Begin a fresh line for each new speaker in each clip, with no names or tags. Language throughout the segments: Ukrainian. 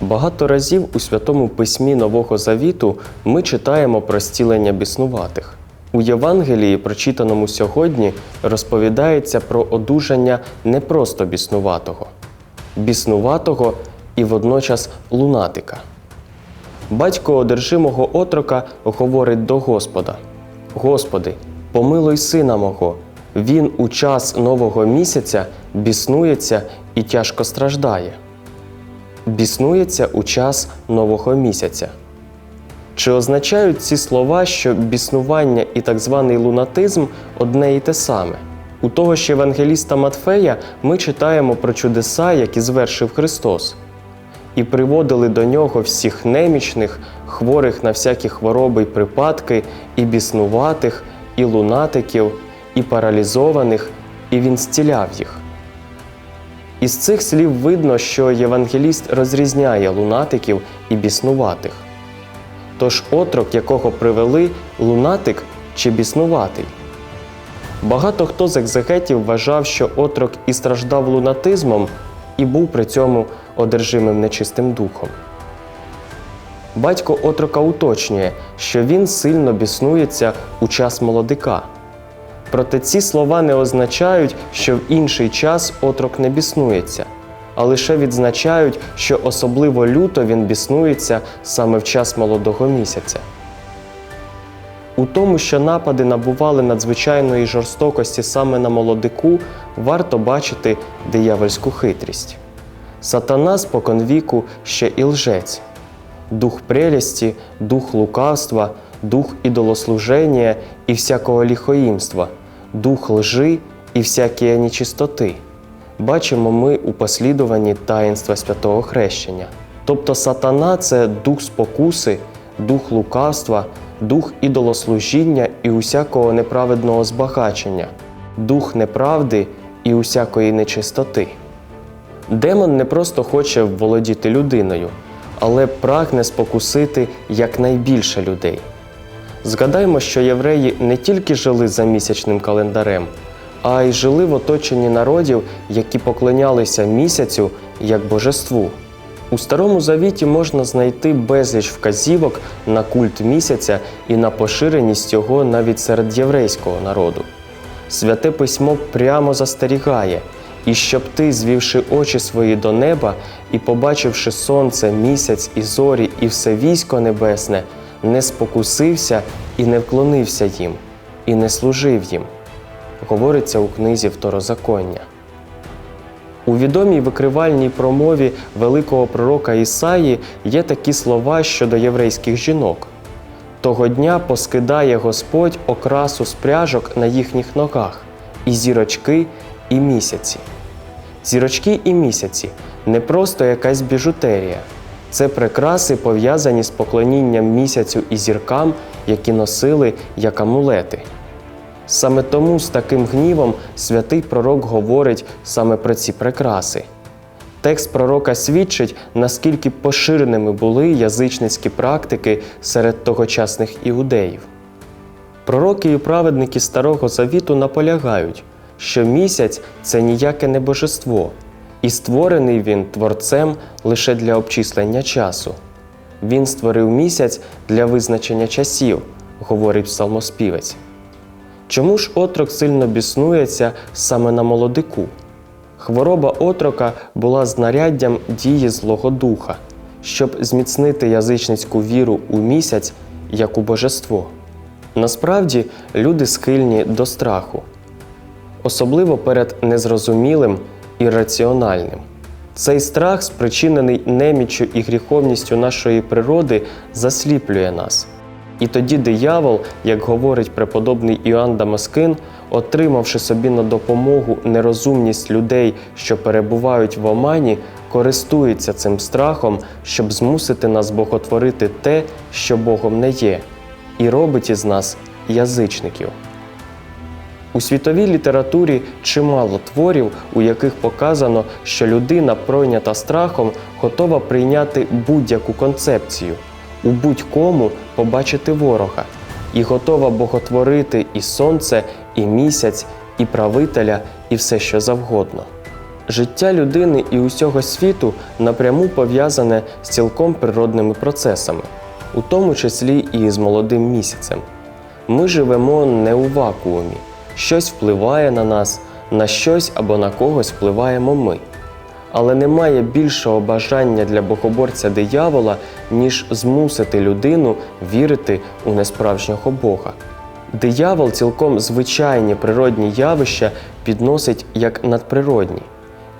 Багато разів у Святому Письмі Нового Завіту ми читаємо про зцілення біснуватих. У Євангелії, прочитаному сьогодні, розповідається про одужання не просто біснуватого, біснуватого і водночас лунатика. Батько одержимого отрока говорить до Господа: Господи, помилуй сина мого. Він у час нового місяця біснується і тяжко страждає. Біснується у час нового місяця. Чи означають ці слова, що біснування і так званий лунатизм одне і те саме? У того ж Євангеліста Матфея ми читаємо про чудеса, які звершив Христос, і приводили до нього всіх немічних, хворих на всякі хвороби й припадки, і біснуватих, і лунатиків, і паралізованих, і він зціляв їх. Із цих слів видно, що євангеліст розрізняє лунатиків і біснуватих. Тож отрок, якого привели, лунатик чи біснуватий. Багато хто з екзегетів вважав, що отрок і страждав лунатизмом, і був при цьому одержимим нечистим духом. Батько отрока уточнює, що він сильно біснується у час молодика. Проте ці слова не означають, що в інший час отрок не біснується, а лише відзначають, що особливо люто він біснується саме в час молодого місяця. У тому, що напади набували надзвичайної жорстокості саме на молодику, варто бачити диявольську хитрість. Сатана споконвіку ще і лжець, дух прелісті, дух лукавства, дух ідолослуження і всякого ліхоїмства, дух лжи і всякої нечистоти. Бачимо ми у послідуванні таїнства святого хрещення. Тобто сатана це дух спокуси, дух лукавства, дух ідолослужіння і усякого неправедного збагачення, дух неправди і усякої нечистоти. Демон не просто хоче володіти людиною, але прагне спокусити якнайбільше людей. Згадаймо, що євреї не тільки жили за місячним календарем, а й жили в оточенні народів, які поклонялися місяцю як божеству. У Старому Завіті можна знайти безліч вказівок на культ місяця і на поширеність його навіть серед єврейського народу. Святе письмо прямо застерігає, і щоб ти, звівши очі свої до неба і побачивши сонце, місяць і зорі, і все військо небесне, не спокусився і не вклонився їм, і не служив їм. Говориться у книзі Второзаконня. У відомій викривальній промові великого пророка Ісаї є такі слова щодо єврейських жінок. Того дня поскидає Господь окрасу з пряжок на їхніх ногах, і зірочки, і місяці. Зірочки і місяці не просто якась біжутерія, це прикраси, пов'язані з поклонінням місяцю і зіркам, які носили як амулети. Саме тому з таким гнівом святий пророк говорить саме про ці прикраси. Текст пророка свідчить, наскільки поширеними були язичницькі практики серед тогочасних іудеїв. Пророки і праведники Старого Завіту наполягають, що місяць це ніяке не божество, і створений він творцем лише для обчислення часу. Він створив місяць для визначення часів, говорить псалмоспівець. Чому ж отрок сильно біснується саме на молодику? Хвороба отрока була знаряддям дії Злого Духа, щоб зміцнити язичницьку віру у місяць як у божество. Насправді люди схильні до страху, особливо перед незрозумілим і раціональним. Цей страх, спричинений неміччю і гріховністю нашої природи, засліплює нас. І тоді диявол, як говорить преподобний Іоанн Дамаскин, отримавши собі на допомогу нерозумність людей, що перебувають в омані, користується цим страхом, щоб змусити нас боготворити те, що Богом не є, і робить із нас язичників. У світовій літературі чимало творів, у яких показано, що людина, пройнята страхом, готова прийняти будь-яку концепцію, у будь-кому побачити ворога, і готова боготворити і сонце, і місяць, і правителя, і все що завгодно. Життя людини і усього світу напряму пов'язане з цілком природними процесами, у тому числі і з молодим місяцем. Ми живемо не у вакуумі, щось впливає на нас, на щось або на когось впливаємо ми. Але немає більшого бажання для богоборця диявола, ніж змусити людину вірити у несправжнього Бога. Диявол цілком звичайні природні явища підносить як надприродні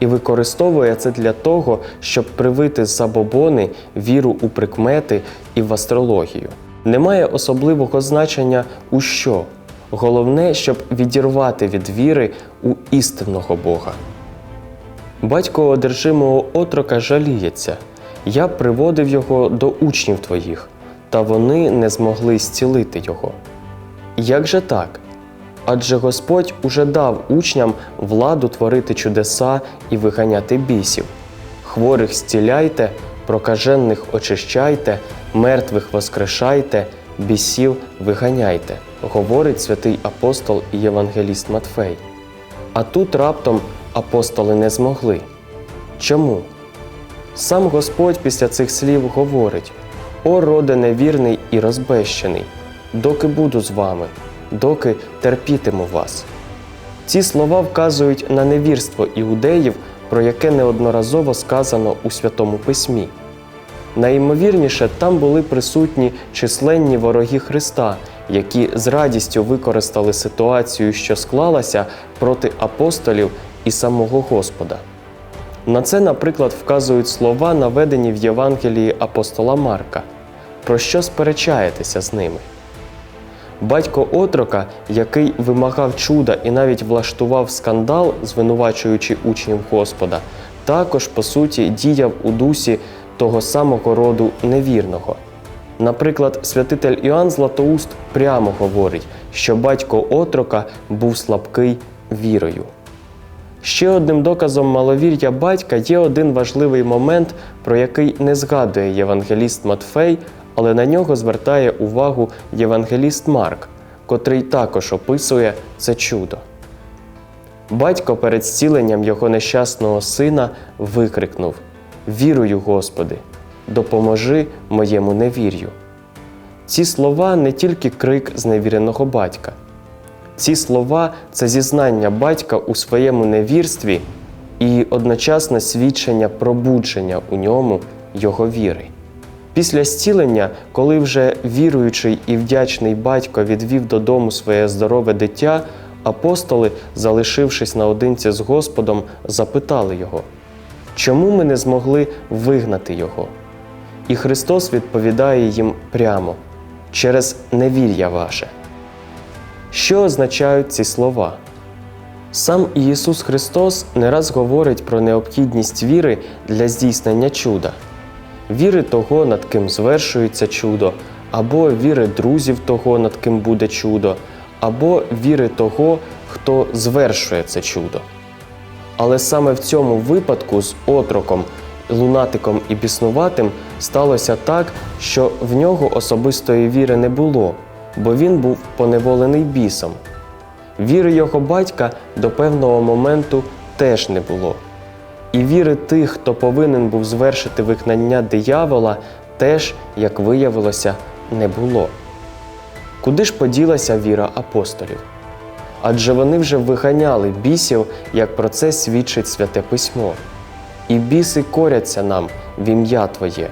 і використовує це для того, щоб привити з забобони віру у прикмети і в астрологію. Немає особливого значення у що. Головне, щоб відірвати від віри у істинного Бога. Батько одержимого отрока жаліється. Я приводив його до учнів твоїх, та вони не змогли зцілити його. Як же так? Адже Господь уже дав учням владу творити чудеса і виганяти бісів. Хворих зціляйте, прокажених очищайте, мертвих воскрешайте, бісів виганяйте, говорить святий апостол і євангеліст Матфей. А тут раптом апостоли не змогли. Чому? Сам Господь після цих слів говорить: О, роде невірний і розбещений, доки буду з вами, доки терпітиму вас. Ці слова вказують на невірство іудеїв, про яке неодноразово сказано у Святому Письмі. Найімовірніше, там були присутні численні вороги Христа, які з радістю використали ситуацію, що склалася проти апостолів і самого Господа. На це, наприклад, вказують слова, наведені в Євангелії апостола Марка. Про що сперечаєтеся з ними? Батько отрока, який вимагав чуда і навіть влаштував скандал, звинувачуючи учнів Господа, також по суті діяв у дусі того самого роду невірного. Наприклад, святитель Іоанн Златоуст прямо говорить, що батько отрока був слабкий вірою. Ще одним доказом маловір'я батька є один важливий момент, про який не згадує євангеліст Матфей, але на нього звертає увагу євангеліст Марк, котрий також описує це чудо. Батько перед зціленням його нещасного сина викрикнув: Вірую, Господи, допоможи моєму невір'ю. Ці слова не тільки крик зневіреного батька. Ці слова це зізнання батька у своєму невірстві і одночасно свідчення пробудження у ньому його віри. Після зцілення, коли вже віруючий і вдячний батько відвів додому своє здорове дитя, апостоли, залишившись наодинці з Господом, запитали його, чому ми не змогли вигнати його? І Христос відповідає їм прямо через невір'я ваше. Що означають ці слова? Сам Ісус Христос не раз говорить про необхідність віри для здійснення чуда, віри того, над ким звершується чудо, або віри друзів того, над ким буде чудо, або віри того, хто звершує це чудо. Але саме в цьому випадку з отроком, лунатиком і біснуватим сталося так, що в нього особистої віри не було, бо він був поневолений бісом. Віри його батька до певного моменту теж не було. І віри тих, хто повинен був звершити вигнання диявола, теж, як виявилося, не було. Куди ж поділася віра апостолів? Адже вони вже виганяли бісів, як про це свідчить Святе Письмо. І біси коряться нам в ім'я Твоє,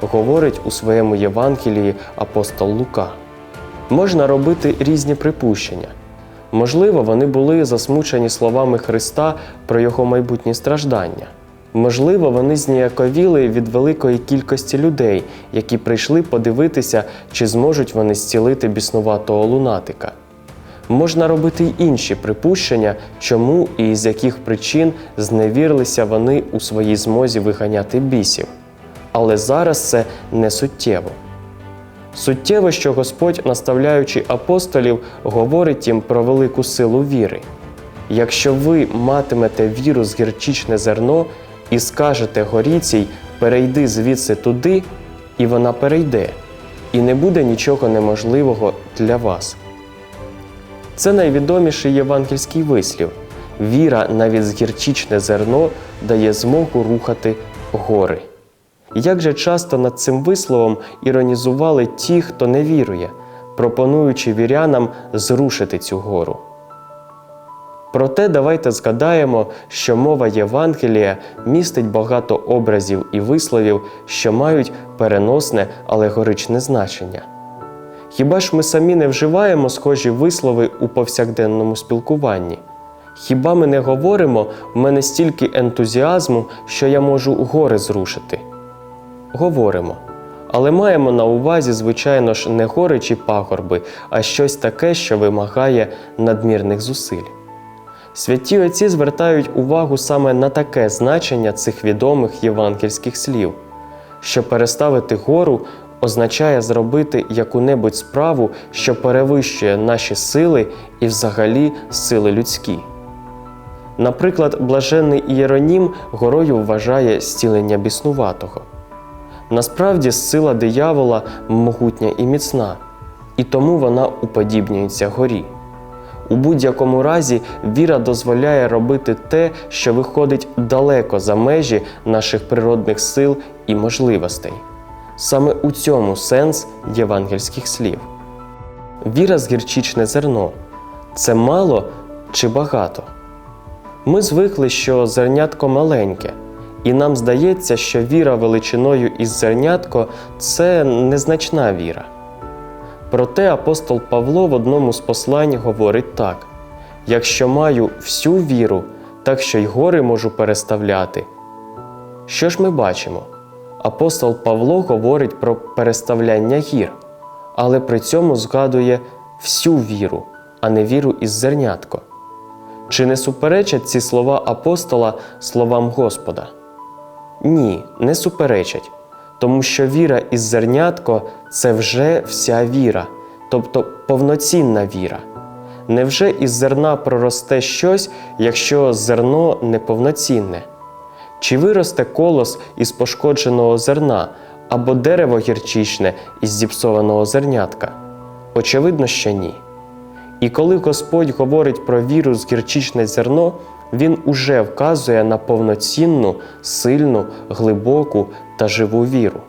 говорить у своєму Євангелії апостол Лука. Можна робити різні припущення. Можливо, вони були засмучені словами Христа про його майбутні страждання. Можливо, вони зніяковіли від великої кількості людей, які прийшли подивитися, чи зможуть вони зцілити біснуватого лунатика. Можна робити й інші припущення, чому і з яких причин зневірилися вони у своїй змозі виганяти бісів. Але зараз це не суттєво. Суттєво, що Господь, наставляючи апостолів, говорить їм про велику силу віри. Якщо ви матимете віру з гірчичне зерно і скажете горіцій, перейди звідси туди, і вона перейде, і не буде нічого неможливого для вас. Це найвідоміший євангельський вислів. Віра, навіть згірчичне зерно, дає змогу рухати гори. Як же часто над цим висловом іронізували ті, хто не вірує, пропонуючи вірянам зрушити цю гору. Проте давайте згадаємо, що мова Євангелія містить багато образів і висловів, що мають переносне алегоричне значення. Хіба ж ми самі не вживаємо схожі вислови у повсякденному спілкуванні? Хіба ми не говоримо в мене стільки ентузіазму, що я можу гори зрушити? Говоримо. Але маємо на увазі, звичайно ж, не гори чи пагорби, а щось таке, що вимагає надмірних зусиль. Святі отці звертають увагу саме на таке значення цих відомих євангельських слів, що переставити гору означає зробити яку-небудь справу, що перевищує наші сили і взагалі сили людські. Наприклад, блаженний Ієронім горою вважає зцілення біснуватого. Насправді сила диявола могутня і міцна, і тому вона уподібнюється горі. У будь-якому разі віра дозволяє робити те, що виходить далеко за межі наших природних сил і можливостей. Саме у цьому сенс євангельських слів. Віра з гірчичне зерно це мало чи багато? Ми звикли, що зернятко маленьке, і нам здається, що віра величиною із зернятко це незначна віра. Проте апостол Павло в одному з послань говорить так: якщо маю всю віру, так що й гори можу переставляти. Що ж ми бачимо? Апостол Павло говорить про переставляння гір, але при цьому згадує всю віру, а не віру із зернятко. Чи не суперечать ці слова апостола словам Господа? Ні, не суперечать, тому що віра із зернятко це вже вся віра, тобто повноцінна віра. Невже із зерна проросте щось, якщо зерно неповноцінне? Чи виросте колос із пошкодженого зерна або дерево гірчичне із зіпсованого зернятка? Очевидно, що ні. І коли Господь говорить про віру з гірчичне зерно, Він уже вказує на повноцінну, сильну, глибоку та живу віру.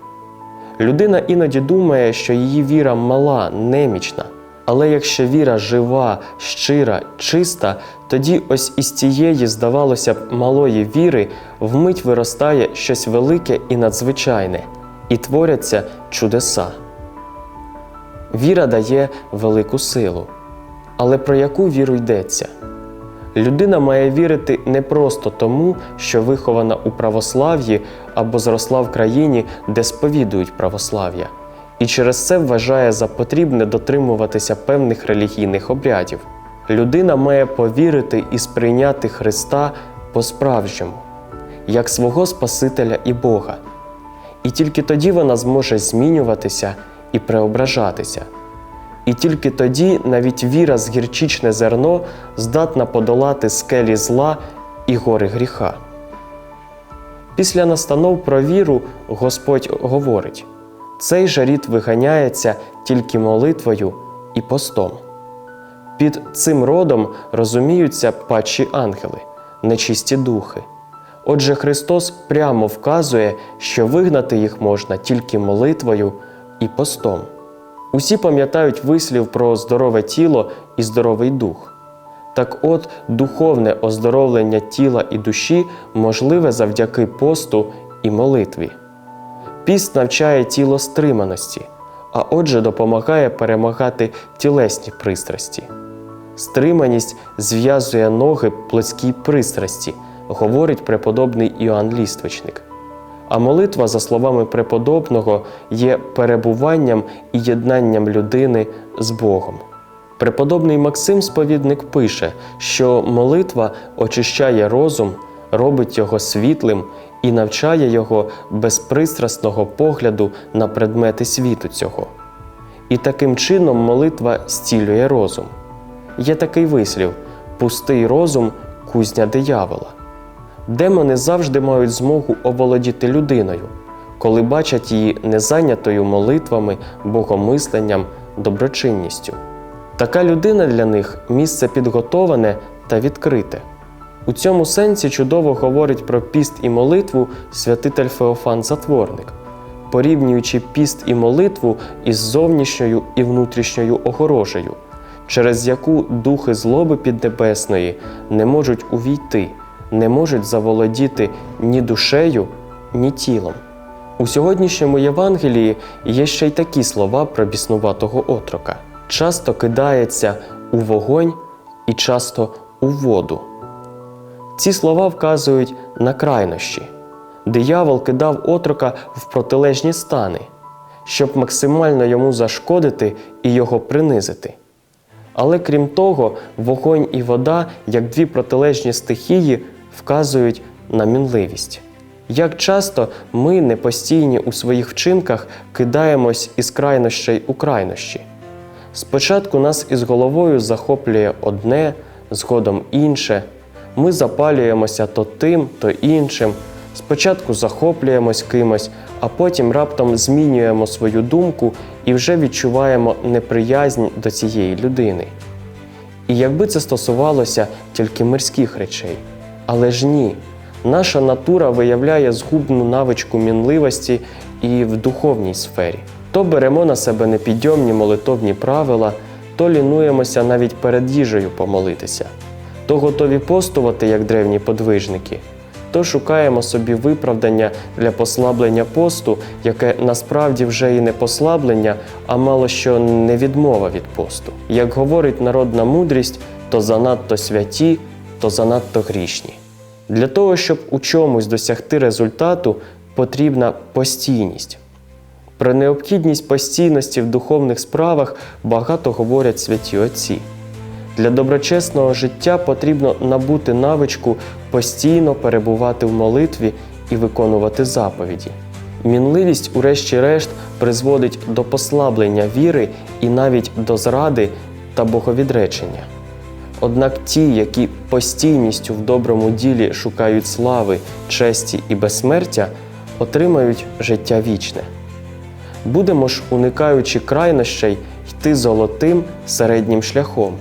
Людина іноді думає, що її віра мала, немічна. Але якщо віра жива, щира, чиста, тоді ось із цієї, здавалося б, малої віри вмить виростає щось велике і надзвичайне, і творяться чудеса. Віра дає велику силу. Але про яку віру йдеться? Людина має вірити не просто тому, що вихована у православ'ї або зросла в країні, де сповідують православ'я, і через це вважає за потрібне дотримуватися певних релігійних обрядів. Людина має повірити і сприйняти Христа по-справжньому, як свого Спасителя і Бога. І тільки тоді вона зможе змінюватися і преображатися. І тільки тоді навіть віра з гірчичне зерно здатна подолати скелі зла і гори гріха. Після настанов про віру Господь говорить: цей жаріт виганяється тільки молитвою і постом. Під цим родом розуміються падші ангели, нечисті духи. Отже, Христос прямо вказує, що вигнати їх можна тільки молитвою і постом. Усі пам'ятають вислів про здорове тіло і здоровий дух. Так от, духовне оздоровлення тіла і душі можливе завдяки посту і молитві. Піст навчає тіло стриманості, а отже, допомагає перемагати тілесні пристрасті. Стриманість зв'язує ноги плотській пристрасті, говорить преподобний Іоанн Ліствичник. А молитва, за словами преподобного, є перебуванням і єднанням людини з Богом. Преподобний Максим Сповідник пише, що молитва очищає розум, робить його світлим і навчає його безпристрасного погляду на предмети світу цього. І таким чином молитва зцілює розум. Є такий вислів: пустий розум кузня диявола. Демони завжди мають змогу оволодіти людиною, коли бачать її незайнятою молитвами, богомисленням, доброчинністю. Така людина для них місце підготоване та відкрите. У цьому сенсі чудово говорить про піст і молитву святитель Феофан Затворник, порівнюючи піст і молитву із зовнішньою і внутрішньою огорожею, через яку духи злоби піднебесної не можуть увійти, не можуть заволодіти ні душею, ні тілом. У сьогоднішньому Євангелії є ще й такі слова про біснуватого отрока: часто кидається у вогонь і часто у воду. Ці слова вказують на крайнощі. Диявол кидав отрока в протилежні стани, щоб максимально йому зашкодити і його принизити. Але крім того, вогонь і вода, як дві протилежні стихії, вказують на мінливість. Як часто ми, непостійні у своїх вчинках, кидаємось із крайнощей у крайнощі. Спочатку нас із головою захоплює одне, згодом інше. Ми запалюємося то тим, то іншим. Спочатку захоплюємось кимось, а потім раптом змінюємо свою думку і вже відчуваємо неприязнь до цієї людини. І якби це стосувалося тільки мирських речей. Але ж ні, наша натура виявляє згубну навичку мінливості і в духовній сфері. То беремо на себе непідйомні молитовні правила, то лінуємося навіть перед їжею помолитися, то готові постувати, як древні подвижники, то шукаємо собі виправдання для послаблення посту, яке насправді вже і не послаблення, а мало що не відмова від посту. Як говорить народна мудрість, то занадто святі, то занадто грішні. Для того, щоб у чомусь досягти результату, потрібна постійність. Про необхідність постійності в духовних справах багато говорять святі отці. Для доброчесного життя потрібно набути навичку постійно перебувати в молитві і виконувати заповіді. Мінливість, урешті-решт, призводить до послаблення віри і навіть до зради та боговідречення. Однак ті, які постійністю в доброму ділі шукають слави, честі і безсмертя, отримають життя вічне. Будемо ж, уникаючи крайнощей, йти золотим середнім шляхом,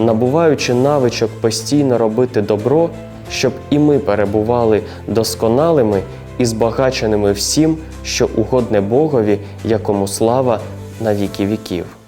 набуваючи навичок постійно робити добро, щоб і ми перебували досконалими і збагаченими всім, що угодне Богові, якому слава на віки віків.